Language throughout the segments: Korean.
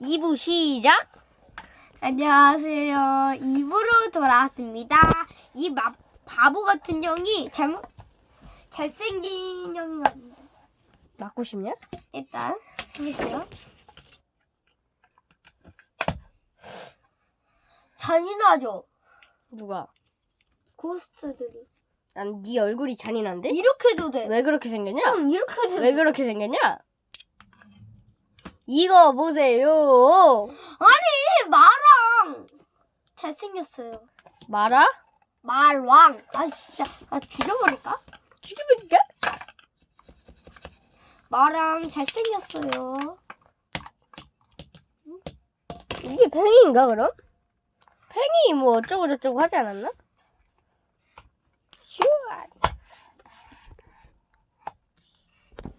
2부 시작. 안녕하세요. 2부로 돌아왔습니다. 이 마, 바보 같은 형이 잘못, 잘생긴 형이 같은데. 맞고 싶냐? 일단, 해볼게요. 잔인하죠? 누가? 고스트들이. 난 네 얼굴이 잔인한데? 이렇게도 돼. 왜 그렇게 생겼냐? 형, 이렇게 돼. 왜 그렇게 생겼냐? 이거 보세요. 아니, 마랑 잘생겼어요. 마라? 말왕. 아, 진짜. 아, 죽여버릴까? 죽여버릴까? 마랑 잘생겼어요. 이게 팽이인가 그럼? 팽이 뭐 어쩌고 저쩌고 하지 않았나?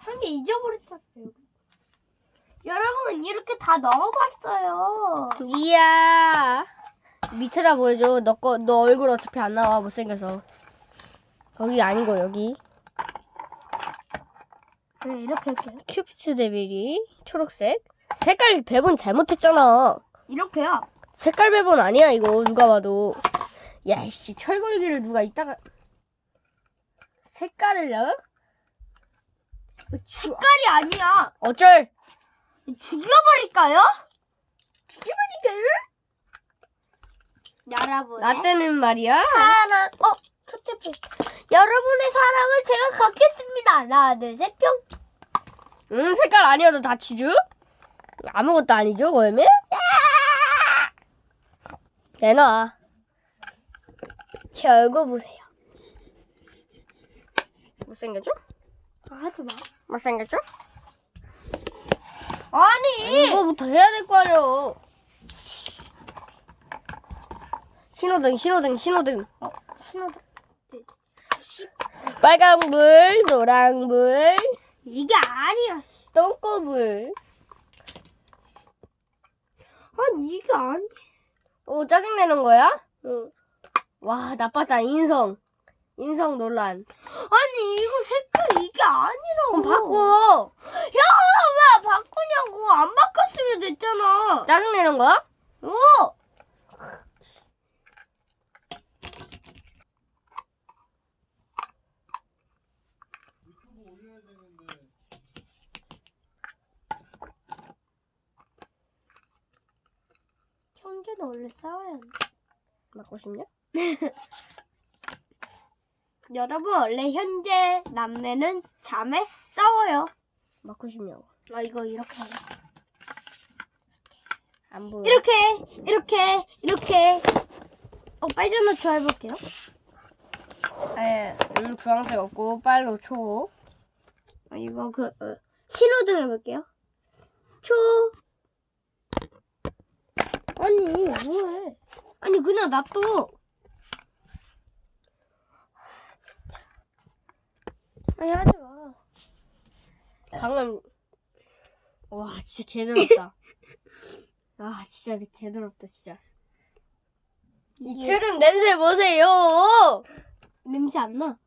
슈한개 잊어버렸잖아요. 여러분, 이렇게 다 넣어봤어요. 이야 밑에다 보여줘 너, 거, 너 얼굴 어차피 안 나와 못생겨서 거기 아니고 여기 그래, 이렇게 할게요. 큐피츠 데빌이 초록색 색깔 배분 잘못했잖아 이렇게요. 색깔 배분 아니야 이거 누가 봐도 야 이씨 철골기를 누가 이따가 색깔을 어? 주- 색깔이 아니야. 어쩔 죽여버릴까요? 죽여버릴까요? 여러분. 나 때는 말이야 사랑, 어, 큐티프. 여러분의 사랑을 제가 갖겠습니다. 하나, 둘, 셋, 뿅. 응 색깔 아니어도 다치죠? 아무것도 아니죠 월매? 내놔 제 얼굴 보세요. 못생겼죠? 아, 하지 마. 못생겼죠? 아니! 이거부터 해야 될 거 아니야 신호등 신호등 신호등 어, 신호등. 씨, 빨간불 노랑불 이게 아니야. 똥꼬불 아니, 이게 아니야. 오 짜증내는 거야? 응. 와 나빴다 인성 인성 논란 아니, 이거 색깔 이게 아니라고. 그럼 바꿔 야, 왜 바꾸냐고. 안 바꿨으면 됐잖아. 짜증내는 거야? 어! 형제는 원래 싸워야 한다. 맞고 싶냐? 여러분, 원래 현재 남매는 자매 싸워요. 맞고 싶냐고 아, 이거 이렇게 하자. 안 보여 이렇게, 이렇게, 이렇게. 어, 빨전노초 해볼게요. 에, 음, 주황색 없고 빨로 초 아, 이거 그, 어, 신호등 해볼게요. 초. 아니, 뭐해. 아니, 그냥 놔둬. 아, 진짜. 아니, 하지 마. 방금 와 진짜 개더럽다 아 진짜 개더럽다 진짜 이 이게 트름 냄새 보세요 냄새 안 나.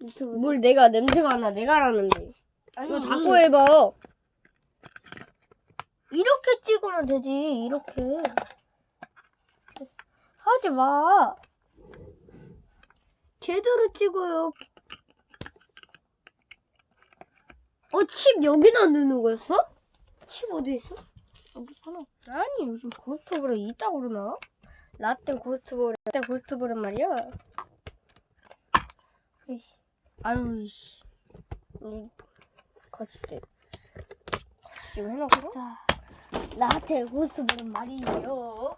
유튜브. 뭘 내가 냄새가 안나 내가 알았는데 아니, 이거 닫고 해봐 이렇게 찍으면 되지, 이렇게. 하지 마. 제대로 찍어요. 어, 칩 여기다 넣는 거였어? 칩 어디 있어? 있구나. 아니 요즘 고스트볼에 있다고 그러나? 라떼 고스트볼 라떼 고스트볼은 말이야. 에이씨. 아유 이씨. 이 거치대 거치대 해놓고. 자, 라떼 고스트볼은 말이에요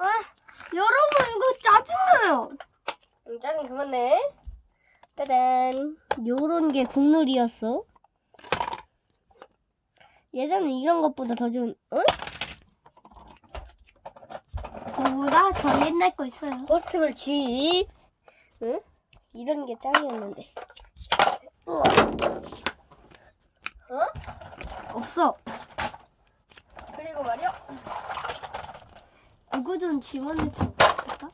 아, 여러분, 이거 짜증나요. 음, 짜증 그만 내 짜잔. 요런 게 국룰이었어 예전에 이런 것보다 더 좋은 응? 그거보다 더 옛날 거 있어요. 고스트볼 집 응? 이런 게 짱이었는데 우와. 어? 없어. 그리고 말이야 이거 좀줄 없을까?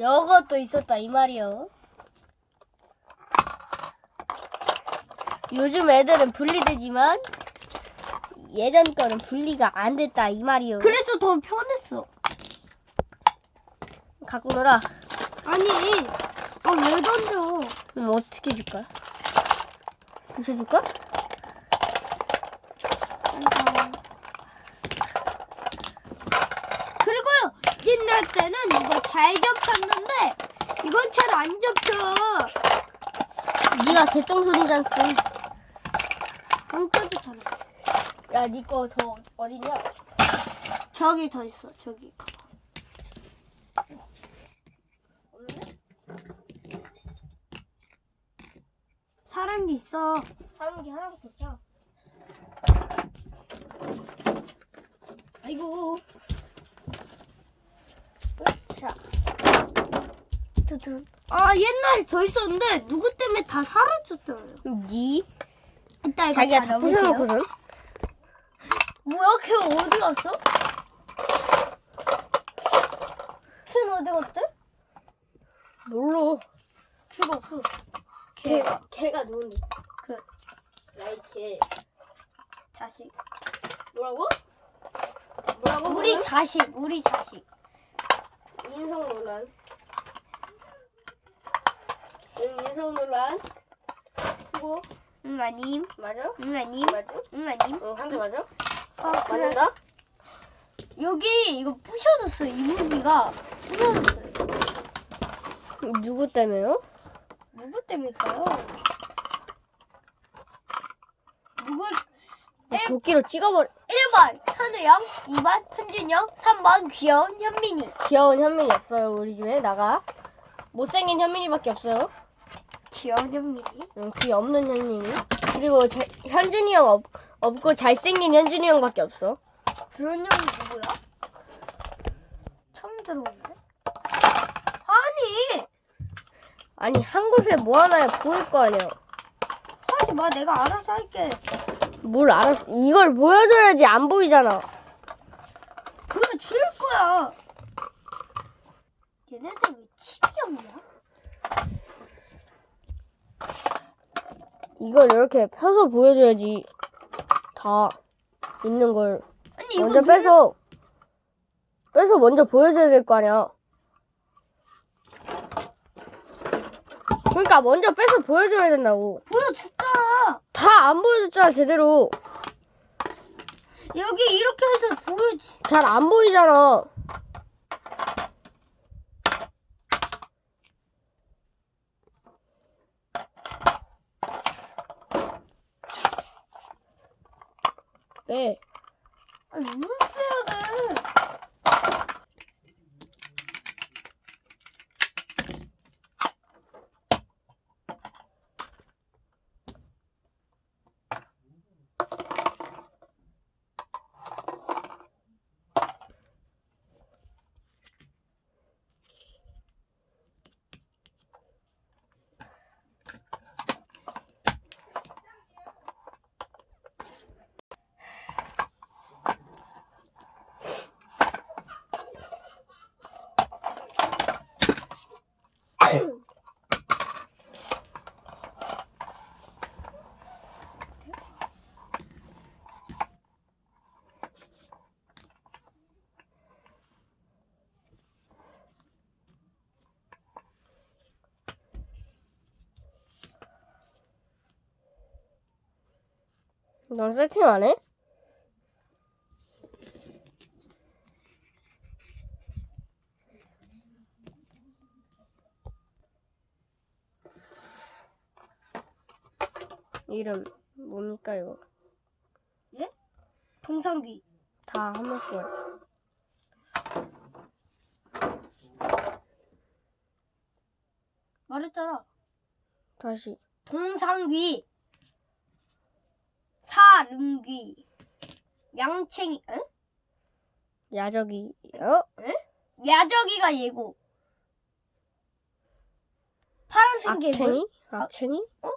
요것도 있었다 이 말이요 요즘 애들은 분리되지만 예전 거는 분리가 안 됐다 이 말이요. 그래서 더 편했어. 갖고 놀아. 아니, 아, 왜 던져? 그럼 어떻게 줄까? 부숴 줄까? 그리고요, 옛날 때는 이거 잘 접혔는데, 이건 잘 안 접혀. 네가 개똥손이잖스. 잘. 야, 네거더 어디냐? 저기 더 있어, 저기. 없는데? 사람이 있어. 사는 게 하나밖에 없잖아. 아이고. 으차. 두둔. 아, 옛날에 더 있었는데, 누구 때문에 다 사라졌어요. 니 이거 자기가 다다 넣을게요. 부숴놓고선 뭐야, 걔 어디 갔어? 걔는 어디 갔대? 뭘로? 걔가 없어. 걔, 걔가. 걔가 누군데? 그, 나이 걔. 자식. 뭐라고? 뭐라고? 우리 방금? 자식, 우리 자식. 인성 논란. 응, 인성 논란. 수고. 응, 아님. 맞아? 응, 아님. 맞아? 응, 아님. 응, 한 대 맞아? 어, 그래. 맞는다? 여기 이거 부셔졌어요. 이 무기가 부셔졌어 요. 누구 때문에요? 누구 때문일까요? 누구? 도끼로 찍어버려. 1번 현우형, 2번 현준형, 3번 귀여운 현민이. 귀여운 현민이 없어요, 우리 집에. 나가. 못생긴 현민이밖에 없어요. 귀여운 현민이. 응, 귀 없는 현민이. 그리고 자- 현준이 형 없, 없고 잘생긴 현준이 형밖에 없어. 그런 형이 누구야? 처음 들어오는데? 아니! 아니, 한 곳에 뭐 하나 보일 거 아니야. 하지 마. 내가 알아서 할게. 뭘 알아? 이걸 보여줘야지 안 보이잖아. 보여줄 거야. 얘네들 왜 칩이 없냐? 이걸 이렇게 펴서 보여줘야지 다 있는 걸 아니 이거 먼저 누르- 빼서 빼서 먼저 보여줘야 될 거 아니야. 그러니까 먼저 빼서 보여줘야 된다고. 보여줬잖아. 다 안 보여줬잖아 제대로. 여기 이렇게 해서 보여주. 잘안 보이잖아. 빼. 아니 왜빼야 돼? 넌 세팅 안 해? 이름 뭡니까 이거? 동상귀. 다 한 번씩 말지. 말했잖아. 다시. 동상귀. 사름귀. 양챙이. 응? 야적이 어? 야저기가 얘고. 파란색 게 뭐? 악챙이? 악챙이? 어?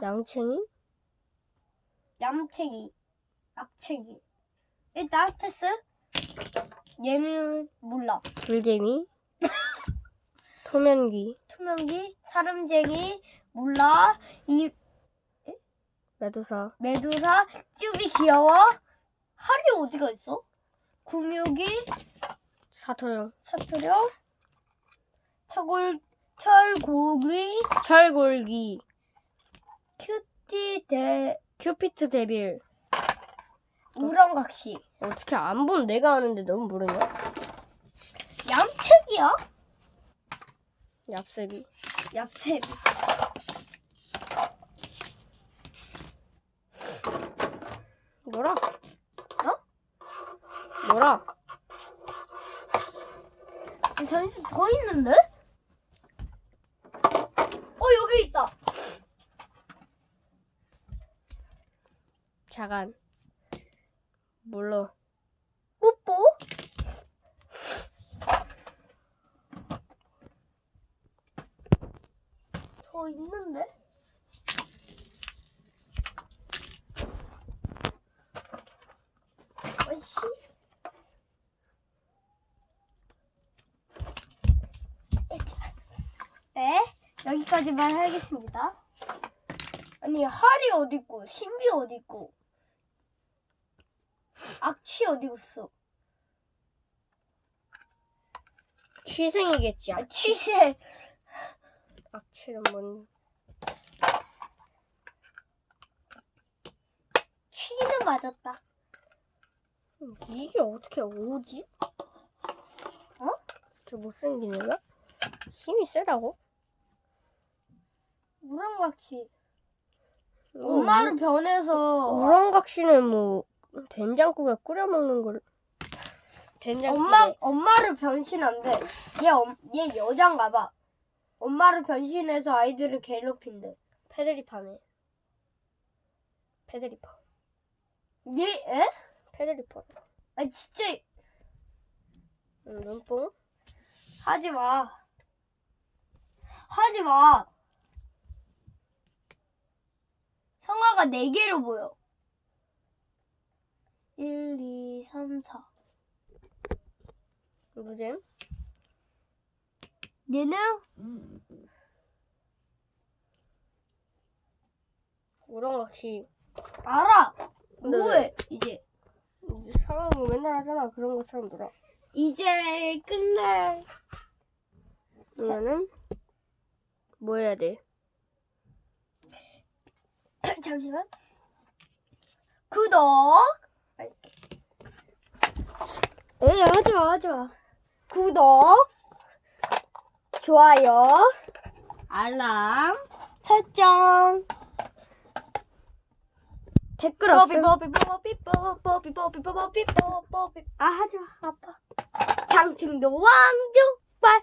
양챙이? 얌챙이. 악챙이. 일단 패스. 얘는 몰라. 불개미? 토면귀? 투명기, 사름쟁이, 몰라. 이 메두사. 메두사, 쭈비 귀여워. 하리 어디가 있어? 구묘기, 사토령. 사투령, 철골, 철고기, 철골기. 큐티, 대, 큐피트 데빌. 우렁각시. 어떻게 안 본 내가 아는데 너무 모르냐? 얌책이야? 얍세비. 얍새. 뭐라? 어? 뭐라? 잠시 더 있는데? 어, 여기 있다. 자간. 몰라. 뽀뽀? 더 있는데? 아이씨. 네, 여기까지만 하겠습니다. 아니, 할이 어디 있고, 신비 어디 있고, 악취 어디 있어? 취생이겠지. 아, 취세. 악취는 뭔? 취는 맞았다. 이게 어떻게 오지? 어? 이렇게 못생긴 애가? 힘이 세다고? 우렁각시. 어, 엄마를 변해서 우렁각시는 뭐 된장국에 끓여 먹는 걸 된장국에 엄마 엄마를 변신한대. 얘, 엄, 얘 여잔가 봐. 엄마를 변신해서 아이들을 괴롭힌대. 페데리파네. 페데리파. 얘 에? 페데리파. 아 진짜 응, 눈뽕? 하지 마. 하지 마. 형아가 4개로 보여. 1, 2, 3, 4. 누잼? 얘는 우렁각시. 알아. 근데 뭐해? 이제. 상황이 맨날 하잖아. 그런 것처럼 놀아. 이제 끝내. 그러면은 뭐 해야 돼? 잠시만. 구독. 에이, 하지 마, 하지 마. 구독. 좋아요. 알람. 설정. 댓글 뽀삐 아, 하지 마. 아파. 장충도 왕족발